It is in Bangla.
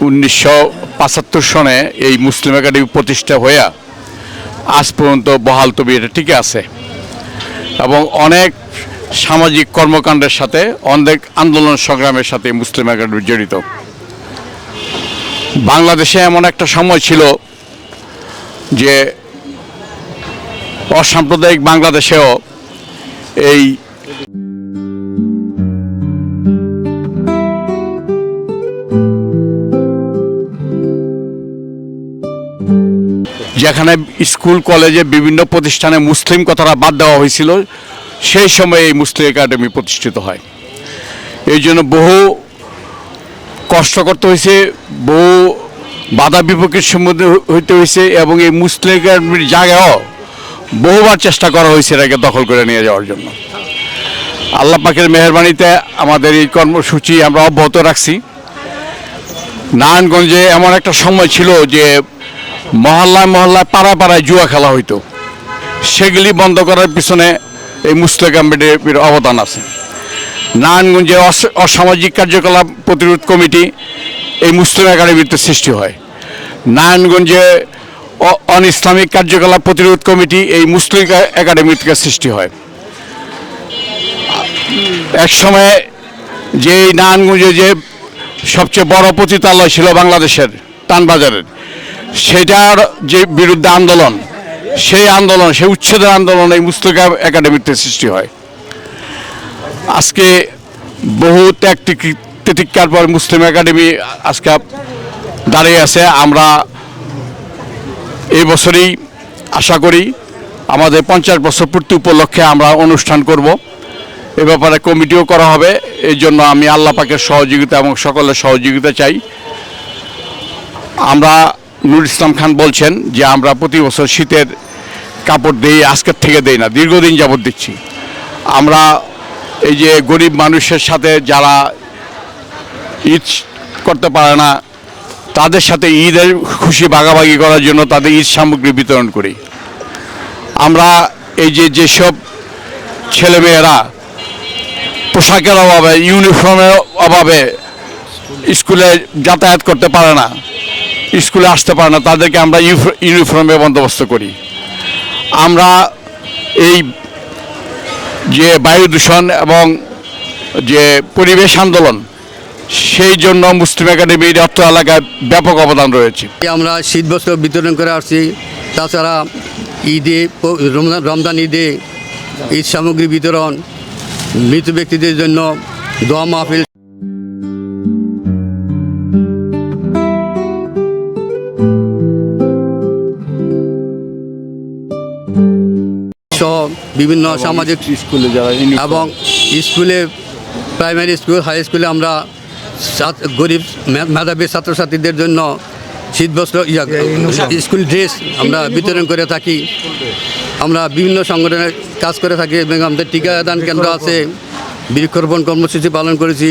উনিশশো পঁচাত্তর সনে এই মুসলিম একাডেমি প্রতিষ্ঠা হইয়া আজ পর্যন্ত বহাল তবি এটা টিকে আছে। এবং অনেক সামাজিক কর্মকাণ্ডের সাথে, অনেক আন্দোলন সংগ্রামের সাথে মুসলিম একাডেমি জড়িত। বাংলাদেশে এমন একটা সময় ছিল যে অসাম্প্রদায়িক বাংলাদেশেও এই যেখানে স্কুল, কলেজে বিভিন্ন প্রতিষ্ঠানে মুসলিম কথাটা বাদ দেওয়া হয়েছিল, সেই সময় এই মুসলিম একাডেমি প্রতিষ্ঠিত হয়। এই জন্য বহু কষ্ট করতে হয়েছে, বহু বাধা বিপক্ষের সম্মুখীন হইতে হয়েছে এবং এই মুসলিম একাডেমির জায়গাও বহুবার চেষ্টা করা হয়েছে এটাকে দখল করে নিয়ে যাওয়ার জন্য। আল্লাহ পাকের মেহরবানিতে আমাদের এই কর্মসূচি আমরা অব্যাহত রাখছি। নারায়ণগঞ্জে এমন একটা সময় ছিল যে মহল্লায় মহল্লায় পাড়ায় পাড়ায় জুয়া খেলা হইতো। সেগুলি বন্ধ করার পিছনে এই মুসলিম কমিটির অবদান আছে। নারায়ণগঞ্জে অস- অসামাজিক কার্যকলাপ প্রতিরোধ কমিটি এই মুসলিম একাডেমিতে সৃষ্টি হয়। নারায়ণগঞ্জে অন ইসলামিক কার্যকলাপ প্রতিরোধ কমিটি এই মুসলিম একাডেমি থেকে সৃষ্টি হয়। এক সময় যে নারায়ণগঞ্জে যে সবচেয়ে বড় পতিতালয় ছিল বাংলাদেশের টানবাজারের সেটার যে বিরুদ্ধে আন্দোলন, সেই আন্দোলন, সেই উচ্ছেদের আন্দোলন এই মুসলিম একাডেমিতে সৃষ্টি হয়। আজকে বহু ত্যাগ তিতিক্ষার পর মুসলিম একাডেমি আজকে দাঁড়িয়ে আছে। আমরা এই বছরই আশা করি আমাদের পঞ্চাশ বছর পূর্তি উপলক্ষে আমরা অনুষ্ঠান করব। এ ব্যাপারে কমিটিও করা হবে। এই জন্য আমি আল্লাহ পাকের সহযোগিতা এবং সকলের সহযোগিতা চাই। আমরা নুর ইসলাম খান বলছেন যে, আমরা প্রতি বছর শীতের কাপড় দিই, আজকের থেকে দেই না, দীর্ঘদিন যাবত দিচ্ছি। আমরা এই যে গরিব মানুষের সাথে যারা ঈদ করতে পারে না, তাদের সাথে ঈদের খুশি ভাগাভাগি করার জন্য তাদের ঈদ সামগ্রী বিতরণ করি। আমরা এই যে যেসব ছেলেমেয়েরা পোশাকের অভাবে, ইউনিফর্মের অভাবে স্কুলে যাতায়াত করতে পারে না স্কুলে আসতে পারে না, তাদেরকে আমরা ইউনিফর্মে বন্দোবস্ত করি। আমরা এই যে বায়ু দূষণ এবং যে পরিবেশ আন্দোলন, সেই জন্য মুসলিম একাডেমির অর্থ এলাকায় ব্যাপক অবদান রয়েছে। আমরা শীত বস্ত্র বিতরণ করে আসছি, তাছাড়া ঈদে, রমজান রমজান ঈদে ঈদ সামগ্রী বিতরণ, মৃত ব্যক্তিদের জন্য দোয়া মাহফিল বিভিন্ন সামাজিক স্কুলে যারা এবং স্কুলে প্রাইমারি স্কুল হাই স্কুলে আমরা গরিব মেধাবী ছাত্রছাত্রীদের জন্য শীতবস্ত্র বস্ত্র স্কুল ড্রেস আমরা বিতরণ করে থাকি। আমরা বিভিন্ন সংগঠনের কাজ করে থাকি এবং আমাদের টিকাদান কেন্দ্র আছে। বৃক্ষরোপণ কর্মসূচি পালন করেছি।